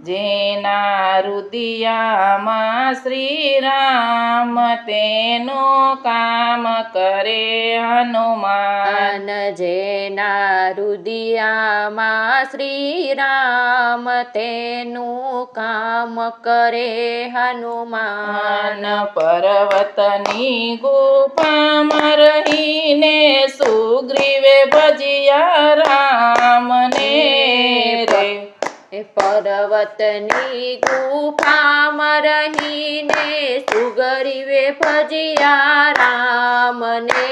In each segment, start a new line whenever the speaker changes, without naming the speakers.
જેના રુદિયામાં શ્રી રામ તેનું કામ કરે હનુમાન.
જેના રુદિયામાં શ્રી રામ તેનું કામ કરે હનુમાન.
પર્વતની ગુફામાં રહીને સુગ્રીવે ભજિયા રામને રે.
પર્વતની ગુફામાં રહીને સુગરીવે ભજિયા રામને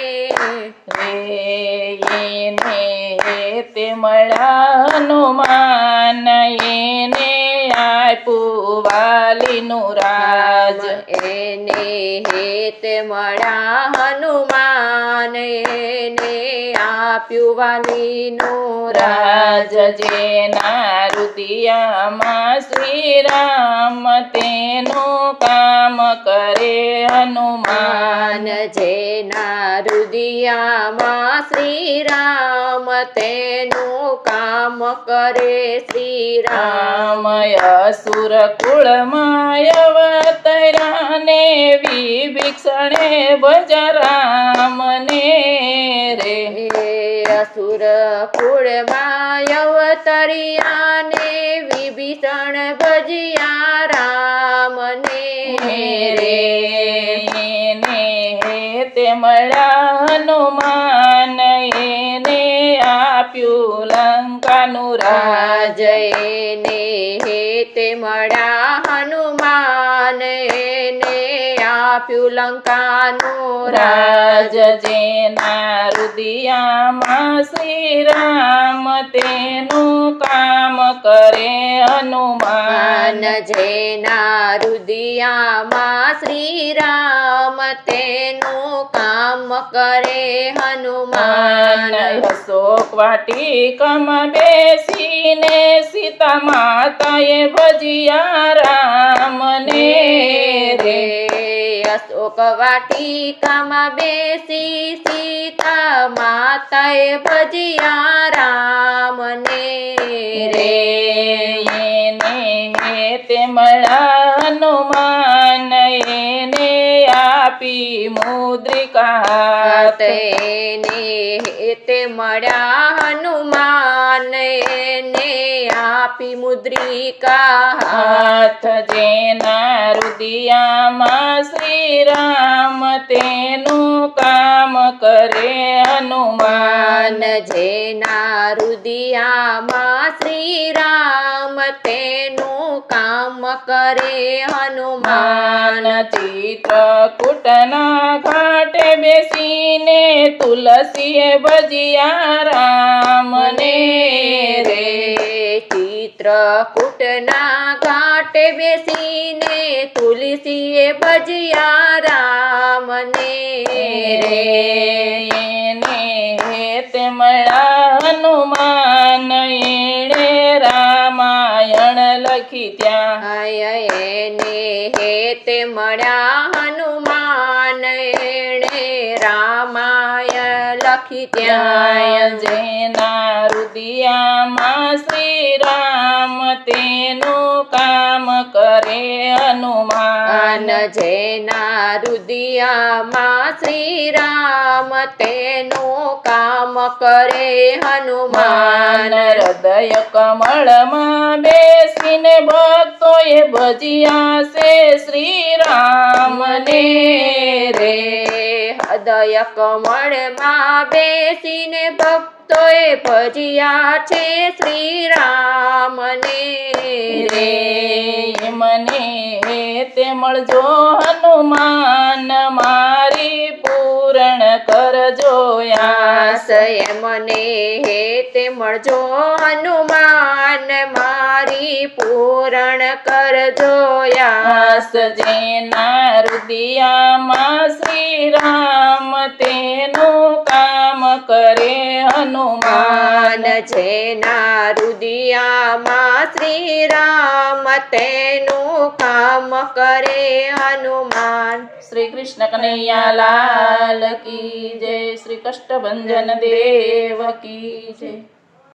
એને તે મળ્યા હનુમાન એને આપ્યું વાલીનું રાજ.
એને હેત મળા હનુમાન એને આપ્યું વાલીનું
રાજ જેના રુદિયામાં શ્રી રામ તેનું કામ કરે હનુમાન
માન જેના રુદિયામાં શ્રી રામ તેનું કામ કરે શ્રી રામ
રામ અસુર કુળમાં અવતર્યાને વિભીક્ષણે ભજ રામને રે
હે અસુર કુળમાં અવતરિયાને વિભીષણ ભજિયા રામને
રે. ને તે મળ્યા હનુમાન એને આપ્યું લંકાનું રાજ.
તે મળ્યા હનુમાન આપ્યું લંકાનું
રાજ જેના રુદિયામાં શ્રી રામ તેનું કામ કરે હનુમાન
જેના રુદિયામાં શ્રી રામ તેનું કામ કરે હનુમાન
અશોક વાટિકામાં બેસીને સીતા માતાએ ભજિયા રામને રે
અશોક વાટિકામાં બેસી સીતા માતાએ ભજિયા રામને
રે એને તે મળા હનુમાન આપી મુદ્રિકા
તેને તે મળ્યા હનુમાન એને આપી મુદ્રિકા
હાથ જેના રુદિયામાં શ્રી રામ તેનું કામ કરે હનુમાન
માન જેના રુદિયામાં શ્રી રામ તેનું કામ કરે
માન
હનુમાન
ચિત્રકૂટના ઘાટે બેસીને તુલસીએ ભજિયા રામને રે
ચિત્રકૂટના ઘાટે બેસીને તુલસીએ ભજિયા રામને
રે એને તે મળ્યા હનુમાન એણે રામાયણ લખી ત્યાં.
આય એને હેતે મળ્યા હનુમાન એણે રામાય લખી
ત્યાં જેના રુદિયામાં શ્રી રામ તેનું કામ કરે હનુમાન.
માન જેના રુદિયામાં શ્રી રામ તેનું કામ કરે
માન
હનુમાન
હૃદય કમળમાં બેસીને ભક્તોએ ભજ્યા છે શ્રી રામને રે
હૃદય કમળમાં બેસીને ભક્તોએ ભજ્યા છે શ્રી રામને
રે મને તે મળજો હનુમાન મારી પૂરણ કરજો યાસ.
આશય મને હે તે મળજો હનુમાન મારી પૂરણ કરજો યાસ
જેના હૃદયામાં શ્રી રામ તેનું કામ કરે હનુમાન.
માન જેના હૃદયામાં શ્રી રામ તેનું કામ કરે હનુમાન.
શ્રી કૃષ્ણ કનૈયા લાલ કી જય શ્રી કષ્ટભંજન દેવ કી જય.